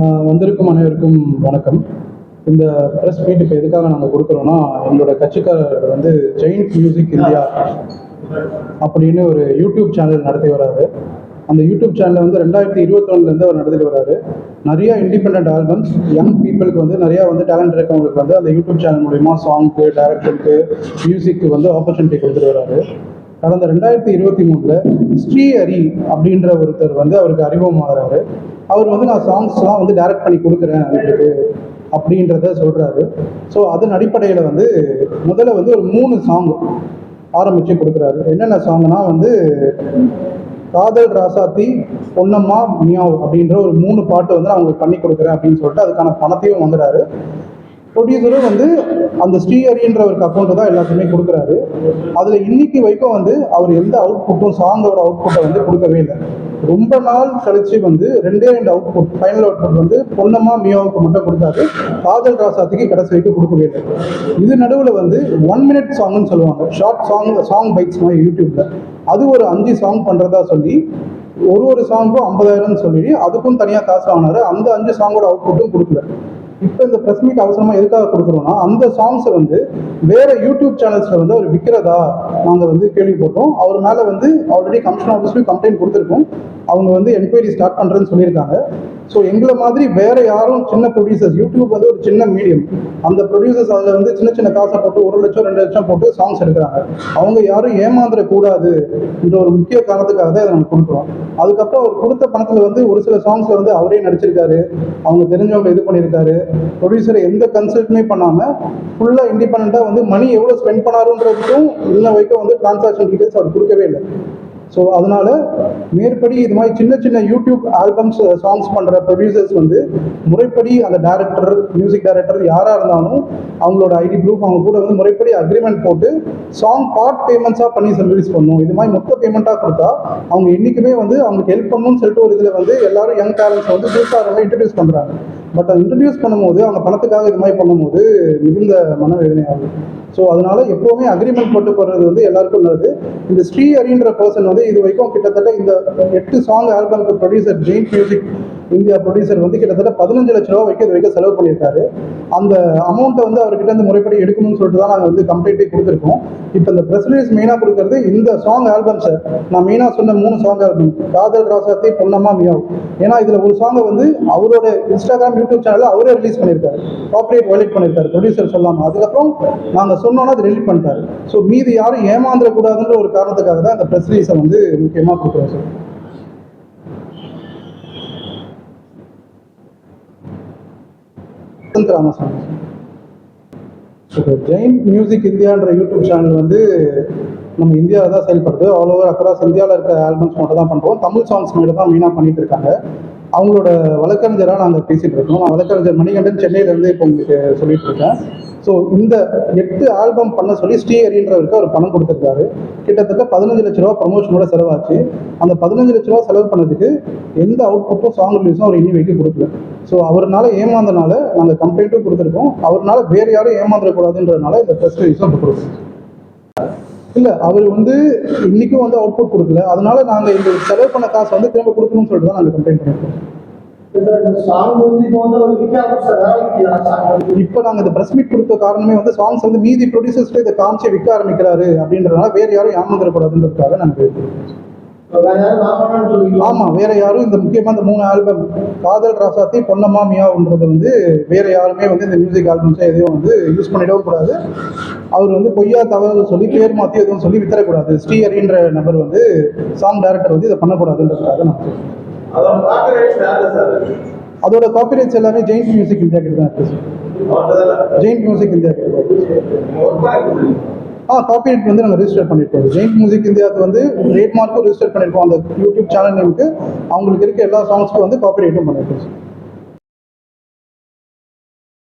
வந்திருக்கும் அனைவருக்கும் வணக்கம். இந்த ப்ரெஸ் மீட் இப்போ எதுக்காக நாங்கள் கொடுக்குறோன்னா எங்களோட கட்சிக்காரர் வந்து ஜெயின் மியூசிக் இந்தியா அப்படின்னு ஒரு யூடியூப் சேனல் நடத்தி வராரு. அந்த யூடியூப் சேனலை வந்து ரெண்டாயிரத்தி இருபத்தொன்னுலேருந்து அவர் நடத்திட்டு வராரு. நிறையா இண்டிபெண்ட் ஆல்பம்ஸ் யங் பீப்புளுக்கு வந்து நிறையா வந்து டேலண்ட் இருக்கவங்களுக்கு வந்து அந்த யூடியூப் சேனல் மூலிமா சாங்க்கு டேரக்டருக்கு மியூசிக்கு வந்து ஆப்பர்ச்சுனிட்டி கொடுத்துட்டு வராரு. கடந்த ரெண்டாயிரத்தி இருபத்தி மூணில் ஸ்ரீ ஹரி அப்படின்ற ஒருத்தர் வந்து அவருக்கு அறிமுகமாகறாரு. அவர் வந்து நான் சாங்ஸ்லாம் வந்து டைரக்ட் பண்ணி கொடுக்குறேன் உங்களுக்கு அப்படின்றத சொல்கிறாரு ஸோ அதன் அடிப்படையில் வந்து முதல்ல வந்து ஒரு மூணு சாங் ஆரம்பித்து கொடுக்குறாரு. என்னென்ன சாங்னா வந்து காதல் ராசாத்தி பொன்னம்மா மியாவ் அப்படின்ற ஒரு மூணு பாட்டு வந்து நான் உங்களுக்கு பண்ணி கொடுக்குறேன் அப்படின்னு சொல்லிட்டு அதுக்கான பணத்தையும் வந்துடுறாரு ப்ரொடியூசரும் வந்து அந்த ஸ்ரீஹரின்றவருக்கு அக்கௌண்ட்டு தான் எல்லாத்தையுமே கொடுக்குறாரு. அதில் இன்னைக்கு வரைக்கும் வந்து அவர் எந்த அவுட்புட்டும் சாங்கோட அவுட்புட்டை வந்து கொடுக்கவே இல்லை. ரொம்ப நாள் கழிச்சு வந்து ரெண்டே ரெண்டு அவுட்புட் ஃபைனல் அவுட்புட் வந்து பொன்னம்மா மியாவுக்கு மட்டும் கொடுத்தாரு. காதல் ராசாத்திக்கு கடைசி வரைக்கும் கொடுக்கவே இல்லை. இது நடுவில் வந்து ஒன் மினிட் சாங்னு சொல்லுவாங்க. ஷார்ட் சாங் சாங் பைக்ஸ் மாதிரி யூடியூப்ல அது ஒரு அஞ்சு சாங் பண்ணுறதா சொல்லி ஒரு ஒரு சாங்க்கும் ஐம்பதாயிரம்னு சொல்லி அதுக்கும் தனியாக காசு வாங்கினாரு. அந்த அஞ்சு சாங்கோட அவுட்புட்டும் கொடுக்கல. இப்போ இந்த ப்ரெஸ் மீட் அவசரமா எதுக்காக கொடுக்குறோம்னா அந்த சாங்ஸை வந்து வேற யூடியூப் சேனல்ஸ்ல வந்து அவர் விற்கிறதா நாங்கள் வந்து கேள்விப்பட்டோம். அவர் மேலே வந்து ஆல்ரெடி கமிஷன் ஆஃபீஸ்லையும் கம்ப்ளைண்ட் கொடுத்துருக்கோம். அவங்க வந்து என்கொயரி ஸ்டார்ட் பண்ணுறேன்னு சொல்லியிருக்காங்க. ஸோ எங்களை மாதிரி வேற யாரும் சின்ன ப்ரொடியூசர்ஸ் யூடியூப் வந்து ஒரு சின்ன மீடியம் அந்த ப்ரொடியூசர்ஸ் அதில் வந்து சின்ன சின்ன காசை போட்டு ஒரு லட்சம் ரெண்டு லட்சம் போட்டு சாங்ஸ் எடுக்கிறாங்க. அவங்க யாரும் ஏமாந்துடக்கூடாது என்ற ஒரு முக்கிய காரணத்துக்காக தான் இதை நாங்கள் கொடுக்குறோம். அதுக்கப்புறம் அவர் கொடுத்த பணத்தில் வந்து ஒரு சில சாங்ஸில் வந்து அவரே நடிச்சிருக்காரு. அவங்க தெரிஞ்சவங்க இது பண்ணியிருக்காரு. ப்ரொடியூசரை எந்த கன்சல்ட்டுமே பண்ணாமல் ஃபுல்லாக இண்டிபெண்ட்டாக வந்து மணி எவ்வளோ ஸ்பெண்ட் பண்ணாருன்றதுக்கும் இன்ன வரைக்கும் வந்து டிரான்சாக்ஷன் டீட்டெயில்ஸ் அவர் கொடுக்கவே இல்லை. ஸோ அதனால மேற்படி இது மாதிரி சின்ன சின்ன யூடியூப் ஆல்பம்ஸ் சாங்ஸ் பண்ணுற ப்ரொடியூசர்ஸ் வந்து முறைப்படி அந்த டேரக்டர் மியூசிக் டைரக்டர் யாராக இருந்தாலும் அவங்களோட ஐடி ப்ரூஃப் அவங்க கூட வந்து முறைப்படி அக்ரிமெண்ட் போட்டு சாங் பார்ட் பேமெண்ட்ஸாக பண்ணி சர்வீஸ் பண்ணணும் இது மாதிரி மொத்த பேமெண்ட்டாக கொடுத்தா அவங்க என்றைக்குமே வந்து அவங்களுக்கு ஹெல்ப் பண்ணணும்னு சொல்லிட்டு ஒரு இதில் வந்து எல்லாரும் யங் டேலண்ட்ஸ் வந்து புதுசாக இன்ட்ரடியூஸ் பண்ணுறாங்க பட் அதை இன்ட்ரடியூஸ் பண்ணும்போது அவங்க பணத்துக்காக இது மாதிரி பண்ணும்போது மிகுந்த மனவேதனையாகும் ஸோ அதனால எப்போவுமே அக்ரிமெண்ட் போட்டு போடுறது வந்து எல்லாருக்கும் நல்லது. இந்த ஸ்ரீ ஹரின்ற பர்சன் வந்து இது வரைக்கும் கிட்டத்தட்ட இந்த எட்டு song ஆல்பம்க்கு producer Jain Music India producer வந்து கிட்டத்தட்ட பதினஞ்சு லட்ச ரூபா வைக்க இது வரைக்கும் செலவு பண்ணியிருக்காரு. அந்த அமௌண்ட்டை வந்து அவர்கிட்ட இருந்து முறைப்படி எடுக்கணும்னு சொல்லிட்டு தான் நாங்கள் வந்து கம்ப்ளைண்ட்டே கொடுத்துருக்கோம். இப்போ இந்த ப்ரெஸ் ரிலீஸ் மெயினாக கொடுக்கறது இந்த சாங் ஆல்பம் சார் நான் மெயினாக சொன்ன மூணு சாங் ஆல்பம் காதல் ராசாத்தி பொன்னம்மா மியாவும் ஏன்னா இதில் ஒரு சாங்கை வந்து அவரோட இன்ஸ்டாகிராம் யூடியூப் சேனலில் அவரே ரிலீஸ் பண்ணியிருக்காரு. காப்பரேட் வயலேட் பண்ணியிருக்காரு. ப்ரொடியூசர் சொல்லாமல் அதுக்கப்புறம் நாங்கள் சொன்னோன்னா அதை டெலிட் பண்ணிட்டாரு. ஸோ மீதி யாரும் ஏமாந்துடக்கூடாதுன்ற ஒரு காரணத்துக்காக தான் அந்த ப்ரெஸ் ரிலீஸை வந்து முக்கியமாக கொடுக்குறோம் சார் வசந்த் ராமசாமி ஜெயின் மியூசிக் இந்தியான்ற யூடியூப் சேனல் வந்து நம்ம இந்தியாவில் தான் செயல்படுது. ஆல் ஓவர் அக்ராஸ் இந்தியாவில் இருக்க ஆல்பம்ஸ் மட்டும் தான் பண்ணுறோம் தமிழ் சாங்ஸ் மட்டும் தான் மெயினாக பண்ணிட்டு இருக்காங்க. அவங்களோட வழக்கறிஞராக நாங்கள் பேசிகிட்டு இருக்கோம். நான் வழக்கறிஞர் மணிகண்டன் சென்னையிலேருந்து இப்போ உங்களுக்கு சொல்லிட்டு இருக்கேன். ஸோ இந்த எட்டு ஆல்பம் பண்ண சொல்லி ஸ்ரீஹரின்றவருக்கு அவர் பணம் கொடுத்துருக்காரு. கிட்டத்தட்ட பதினஞ்சு லட்ச ரூபா ப்ரமோஷனோட செலவாச்சு. அந்த பதினஞ்சு லட்ச ரூபா செலவு பண்ணதுக்கு எந்த அவுட்புட்டும் சாங் ரிலீஸும் அவர் இன்னி வரைக்கும் கொடுக்கல. ஸோ அவர்னால ஏமாந்தனால நாங்கள் கம்ப்ளைண்ட்டும் கொடுத்துருக்கோம். அவர்னால வேறு யாரும் ஏமாந்துடக்கூடாதுன்றதுனால இந்த ப்ரெஸ் ரிலீஸும் இப்போ கொடுக்குறோம் இல்லை அவர் வந்து இன்னைக்கும் வந்து அவுட்புட் கொடுக்கல. அதனால நாங்கள் இந்த செலவு பண்ண காசு வந்து திரும்ப கொடுக்கணும்னு சொல்லிட்டு தான் நாங்கள் கம்ப்ளைண்ட் பண்ணிருக்கோம். இப்போ நாங்கள் நாங்க இந்த பிரஸ் மீட் கொடுத்த காரணமே வந்து சாங்ஸ் வந்து மீதி ப்ரொடியூசர்ஸ்ட்டு இதை காமிச்சு விற்க ஆரம்பிக்கிறாரு அப்படின்றதுனால வேற யாரும் ஏமாந்துடக்கூடாதுன்றதுக்காக நாங்க ஆமா வேற யாரும் இந்த முக்கியமா இந்த மூணு ஆல்பம் காதல் ராசாத்தி பொன்னம்மா மியாவுன்றது வந்து வேற யாருமே வந்து இந்த மியூசிக் ஆல்பம்ஸை எதையும் வந்து யூஸ் பண்ணிடவும் கூடாது. அவர் வந்து பொய்யா தகவல் சொல்லி பேர் மாத்தி எதுவும் சொல்லி வித்தரக்கூடாது. ஸ்ரீஹரின்ற நபர் வந்து சாங் டைரக்டர் வந்து இதை பண்ணக்கூடாதுன்றதுக்காக நான் சொல்றேன் அதோட காப்பிரைட்ஸ் எல்லாமே ஜெயின் மியூசிக் இந்தியா கிட்ட தான் இருக்கு. ஜெயின் மியூசிக் இந்தியா கிட்ட. ஆ காப்பிரைட் வந்து நாங்கள் ரிஜிஸ்டர் பண்ணிருக்கோம் ஜெயின் மியூசிக் இந்தியாவுக்கு வந்து ட்ரேட் மார்க்கும் ரிஜிஸ்டர் பண்ணியிருக்கோம் அந்த யூடியூப் சேனல் நேமுக்கு அவங்களுக்கு இருக்க எல்லா சாங்ஸ்க்கும் வந்து காப்பிரைட்டும் பண்ணியிருக்கோம்